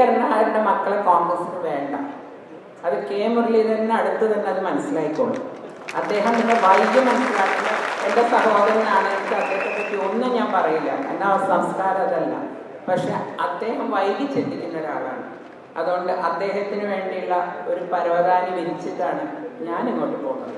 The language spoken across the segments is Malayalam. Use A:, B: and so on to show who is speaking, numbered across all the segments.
A: കരുണാകരന്റെ മക്കളെ കോൺഗ്രസിന് വേണ്ട. അത് കെ മുരളീധരന് അടുത്ത് തന്നെ അത് മനസ്സിലായിക്കോളും. അദ്ദേഹം പിന്നെ വൈകി മനസ്സിലാക്കുന്ന എന്റെ സഹോദരനാണ് എനിക്ക് അദ്ദേഹത്തെ പറ്റി ഒന്നും ഞാൻ പറയില്ല. എന്നാ സംസ്കാരം അതല്ല. പക്ഷെ അദ്ദേഹം വൈകി ചിന്തിക്കുന്ന ഒരാളാണ്. അതുകൊണ്ട് അദ്ദേഹത്തിന് വേണ്ടിയുള്ള ഒരു പരവതാനി വിരിച്ചിട്ടാണ് ഞാൻ ഇങ്ങോട്ട് പോകുന്നത്.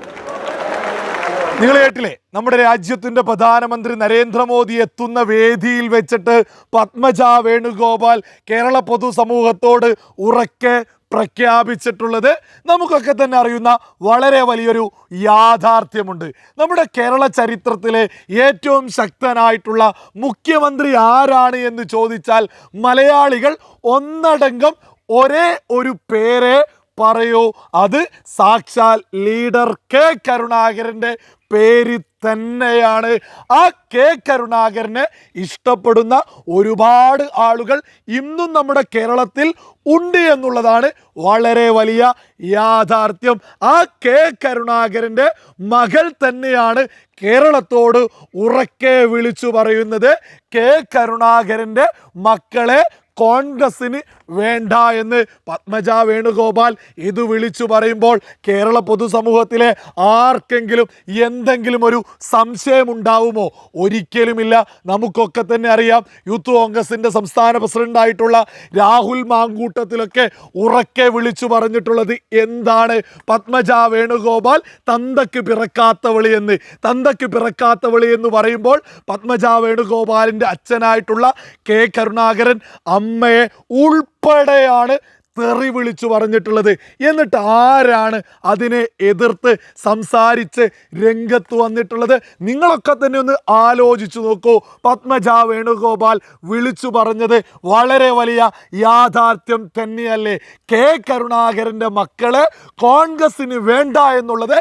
B: നിങ്ങൾ കേട്ടില്ലേ? നമ്മുടെ രാജ്യത്തിന്റെ പ്രധാനമന്ത്രി നരേന്ദ്രമോദി എത്തുന്ന വേദിയിൽ വെച്ചിട്ട് പത്മജ വേണുഗോപാൽ കേരള പൊതുസമൂഹത്തോട് ഉറക്കെ പ്രഖ്യാപിച്ചിട്ടുള്ളത് നമുക്കൊക്കെ തന്നെ അറിയുന്ന വളരെ വലിയൊരു യാഥാർത്ഥ്യമുണ്ട്. നമ്മുടെ കേരള ചരിത്രത്തിലെ ഏറ്റവും ശക്തനായിട്ടുള്ള മുഖ്യമന്ത്രി ആരാണ് എന്ന് ചോദിച്ചാൽ മലയാളികൾ ഒന്നടങ്കം ഒരേ ഒരു പേരെ പറയൂ. അത് സാക്ഷാൽ ലീഡർ കെ കരുണാകരന്റെ പേര് തന്നെയാണ്. ആ കെ കരുണാകരനെ ഇഷ്ടപ്പെടുന്ന ഒരുപാട് ആളുകൾ ഇന്നും നമ്മുടെ കേരളത്തിൽ ഉണ്ട് എന്നുള്ളതാണ് വളരെ വലിയ യാഥാർത്ഥ്യം. ആ കെ കരുണാകരന്റെ മകൾ തന്നെയാണ് കേരളത്തോട് ഉറക്കെ വിളിച്ചു പറയുന്നത്. കെ കരുണാകരന്റെ മക്കളെ കോൺഗ്രസിന് വേണ്ട എന്ന് പത്മജ വേണുഗോപാൽ ഇത് വിളിച്ചു പറയുമ്പോൾ കേരള പൊതുസമൂഹത്തിലെ ആർക്കെങ്കിലും എന്തെങ്കിലും ഒരു സംശയം ഉണ്ടാവുമോ ഒരിക്കലുമില്ല. നമുക്കൊക്കെ തന്നെ അറിയാം. യൂത്ത് കോൺഗ്രസിന്റെ സംസ്ഥാന പ്രസിഡന്റായിട്ടുള്ള രാഹുൽ മാങ്കൂട്ടത്തിലൊക്കെ ഉറക്കെ വിളിച്ചു പറഞ്ഞിട്ടുള്ളത് എന്താണ്? പത്മജ വേണുഗോപാൽ തന്തയ്ക്ക് പിറക്കാത്തവളി എന്ന്. തന്തയ്ക്ക് പിറക്കാത്തവളി എന്ന് പറയുമ്പോൾ പത്മജ വേണുഗോപാലിന്റെ അച്ഛനായിട്ടുള്ള കെ കരുണാകരൻ അമ്മയെ ഉൾപ്പെടെയാണ് തെറി വിളിച്ചു പറഞ്ഞിട്ടുള്ളത്. എന്നിട്ട് ആരാണ് അതിനെ എതിർത്ത് സംസാരിച്ച് രംഗത്ത് വന്നിട്ടുള്ളത്? നിങ്ങളൊക്കെ തന്നെ ഒന്ന് ആലോചിച്ചു നോക്കൂ. പത്മജ വേണുഗോപാൽ വിളിച്ചു പറഞ്ഞത് വളരെ വലിയ യാഥാർത്ഥ്യം തന്നെയല്ലേ? കെ കരുണാകരന്റെ മക്കളെ കോൺഗ്രസിന് വേണ്ട എന്നുള്ളത്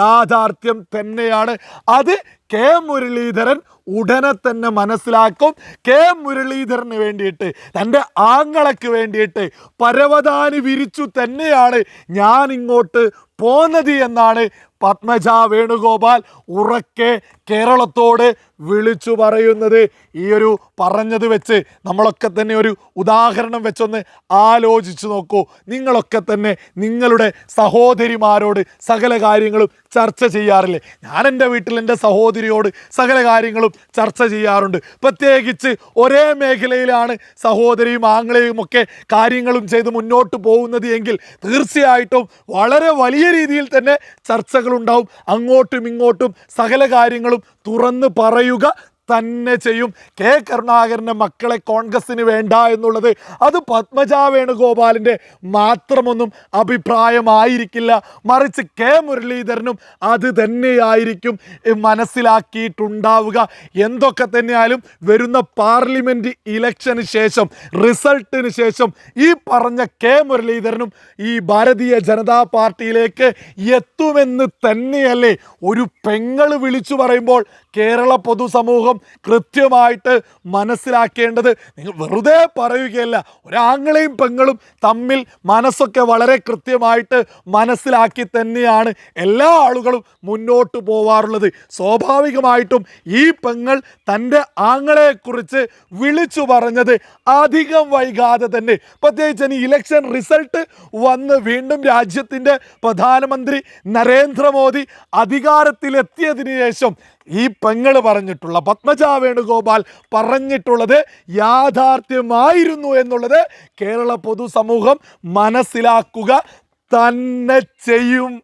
B: യാഥാർത്ഥ്യം തന്നെയാണ്. അത് കെ മുരളീധരൻ ഉടനെ തന്നെ മനസ്സിലാക്കും കെ മുരളീധരന് വേണ്ടിയിട്ട് തന്റെ ആങ്ങളക്ക് വേണ്ടിയിട്ട് പരവതാനി വിരിച്ചു തന്നെയാണ് ഞാൻ ഇങ്ങോട്ട് പോന്നത് എന്നാണ് പത്മജ വേണുഗോപാൽ ഉറക്കെ കേരളത്തോട് വിളിച്ചു പറയുന്നത്. ഈ ഒരു പറഞ്ഞത് വെച്ച് നമ്മളൊക്കെ തന്നെ ഒരു ഉദാഹരണം വെച്ചൊന്ന് ആലോചിച്ചു നോക്കൂ. നിങ്ങളൊക്കെ തന്നെ നിങ്ങളുടെ സഹോദരിമാരോട് സകല കാര്യങ്ങളും ചർച്ച ചെയ്യാറില്ലേ? ഞാൻ എന്റെ വീട്ടിൽ എന്റെ സഹോദരിയോട് സകല കാര്യങ്ങളും ചർച്ച ചെയ്യാറുണ്ട്. പ്രത്യേകിച്ച് ഒരേ മേഖലയിലാണ് സഹോദരിയും ആങ്ങളെയും ഒക്കെ കാര്യങ്ങളും ചെയ്ത് മുന്നോട്ട് പോകുന്നത് എങ്കിൽ തീർച്ചയായിട്ടും വളരെ വലിയ രീതിയിൽ തന്നെ ചർച്ചകളുണ്ടാവും. അങ്ങോട്ടും ഇങ്ങോട്ടും സകല കാര്യങ്ങളും തുറന്ന് പറയുക തന്നെ ചെയ്യും. കെ കരുണാകരന്റെ മക്കളെ കോൺഗ്രസിന് വേണ്ട എന്നുള്ളത് അത് പത്മജ വേണുഗോപാലിന്റെ മാത്രമൊന്നും അഭിപ്രായമായിരിക്കില്ല. മറിച്ച് കെ മുരളീധരനും അത് തന്നെയായിരിക്കും മനസ്സിലാക്കിയിട്ടുണ്ടാവുക. എന്തൊക്കെ തന്നെയായാലും വരുന്ന പാർലമെന്റ് ഇലക്ഷന് ശേഷം റിസൾട്ടിന് ശേഷം ഈ പറഞ്ഞ കെ മുരളീധരനും ഈ ഭാരതീയ ജനതാ പാർട്ടിയിലേക്ക് എത്തുമെന്ന് തന്നെയല്ലേ ഒരു പെങ്ങൾ വിളിച്ചു പറയുമ്പോൾ കേരള പൊതുസമൂഹം കൃത്യമായിട്ട് മനസ്സിലാക്കേണ്ടത് നിങ്ങൾ വെറുതെ പറയുകയല്ല. ഒരാങ്ങളെയും പെങ്ങളും തമ്മിൽ മനസ്സൊക്കെ വളരെ കൃത്യമായിട്ട് മനസ്സിലാക്കി തന്നെയാണ് എല്ലാ ആളുകളും മുന്നോട്ട് പോവാറുള്ളത്. സ്വാഭാവികമായിട്ടും ഈ പെങ്ങൾ തന്റെ ആങ്ങളെക്കുറിച്ച് വിളിച്ചു പറഞ്ഞത് അധികം വൈകാതെ തന്നെ. പ്രത്യേകിച്ച് ഇനി ഇലക്ഷൻ റിസൾട്ട് വന്ന് വീണ്ടും രാജ്യത്തിന്റെ പ്രധാനമന്ത്രി നരേന്ദ്രമോദി അധികാരത്തിലെത്തിയതിനു ശേഷം ഈ പെങ്ങൾ പറഞ്ഞിട്ടുള്ള പത്മജ വേണുഗോപാൽ പറഞ്ഞിട്ടുള്ളത് യാഥാർത്ഥ്യമായിരുന്നു എന്നുള്ളത് കേരള പൊതുസമൂഹം മനസ്സിലാക്കുക തന്നെ ചെയ്യും.